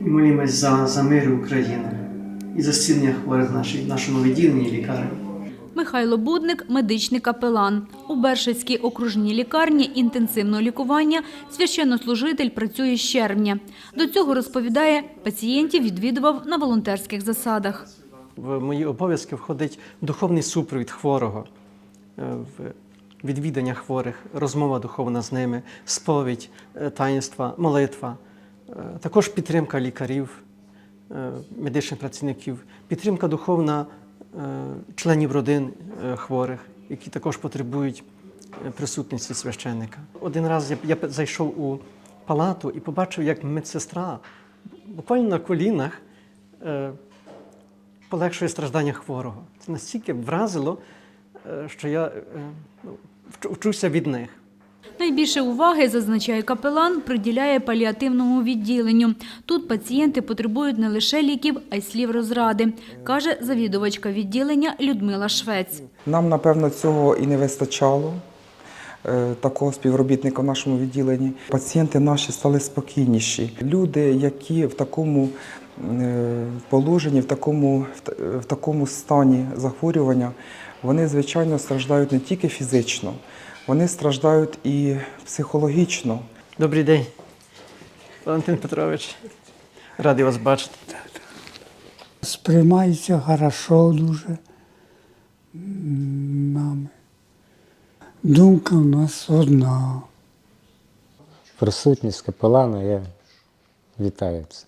І молімось за, за мир України і за зцілення хворих в нашій, нашому відділенні лікарні. Михайло Будник – медичний капелан. У Бершицькій окружній лікарні інтенсивного лікування священнослужитель працює з червня. До цього, розповідає, пацієнтів відвідував на волонтерських засадах. В мої обов'язки входить духовний супровід хворого, е, в відвідання хворих, розмова духовна з ними, сповідь, е, таїнства, молитва, також підтримка лікарів, е, медичних працівників, підтримка духовна е, членів родин е, хворих, які також потребують е, присутності священника. Один раз я, зайшов у палату і побачив, як медсестра буквально на колінах. е, полегшує страждання хворого. Це настільки вразило, е, що я е, ну, вчу- вчуся від них. Найбільше уваги, зазначає капелан, приділяє паліативному відділенню. Тут пацієнти потребують не лише ліків, а й слів розради, каже завідувачка відділення Людмила Швець. Нам, напевно, цього і не вистачало. е, Такого співробітника в нашому відділенні. Пацієнти наші стали спокійніші. Люди, які в такому е, положенні, в такому, в такому стані захворювання, вони, звичайно, страждають не тільки фізично, вони страждають і психологічно. Добрий день, Валентин Петрович. Радий вас бачити. сприймається хорошо дуже нами. Думка в нас одна. присутність капелана, я вітаю це.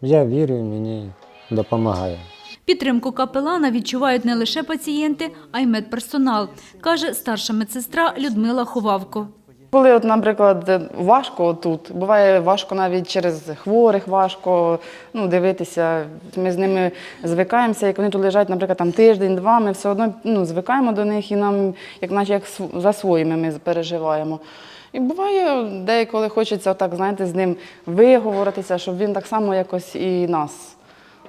Я вірю, мені допомагає. Підтримку капелана відчувають не лише пацієнти, а й медперсонал, каже старша медсестра Людмила Ховавко. Коли, от, наприклад, важко тут, буває важко навіть через хворих, важко ну, дивитися. Ми з ними звикаємося, як вони тут лежать, наприклад, там тиждень-два, ми все одно ну, звикаємо до них і нам, як наче як за своїми ми переживаємо. І буває, деколи хочеться отак, знаєте, з ним виговоритися, щоб він так само якось і нас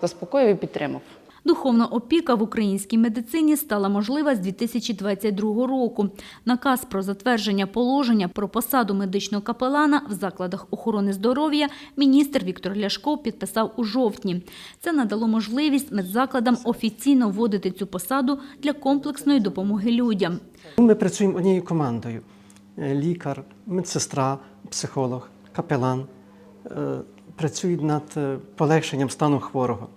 заспокоїв і підтримав. Духовна опіка в українській медицині стала можлива з 2022 року. Наказ про затвердження положення про посаду медичного капелана в закладах охорони здоров'я міністр Віктор Ляшко підписав у жовтні. Це надало можливість медзакладам офіційно вводити цю посаду для комплексної допомоги людям. Ми працюємо однією командою: Е, лікар, медсестра, психолог, капелан е, працюють над е, полегшенням стану хворого.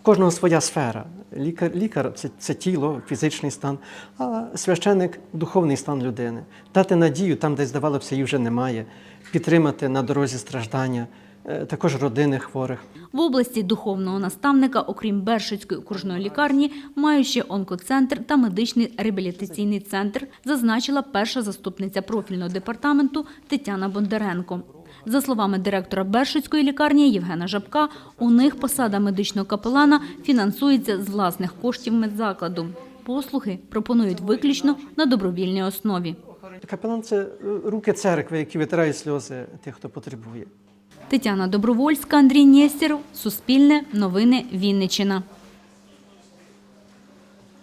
В кожного своя сфера. Лікар, лікар це, це тіло, фізичний стан, а священик духовний стан людини. Дати надію там, де здавалося, її вже немає, підтримати на дорозі страждання, також родини хворих. В області духовного наставника, окрім Бершицької окружної лікарні, мають ще онкоцентр та медичний реабілітаційний центр, зазначила перша заступниця профільного департаменту Тетяна Бондаренко. За словами директора Бершицької лікарні Євгена Жабка, у них посада медичного капелана фінансується з власних коштів медзакладу. Послуги пропонують виключно на добровільній основі. Капелан це е, руки церкви, які витирають сльози тих, хто потребує. Тетяна Добровольська, Андрій Нєстєров, Суспільне, Новини, Вінниччина.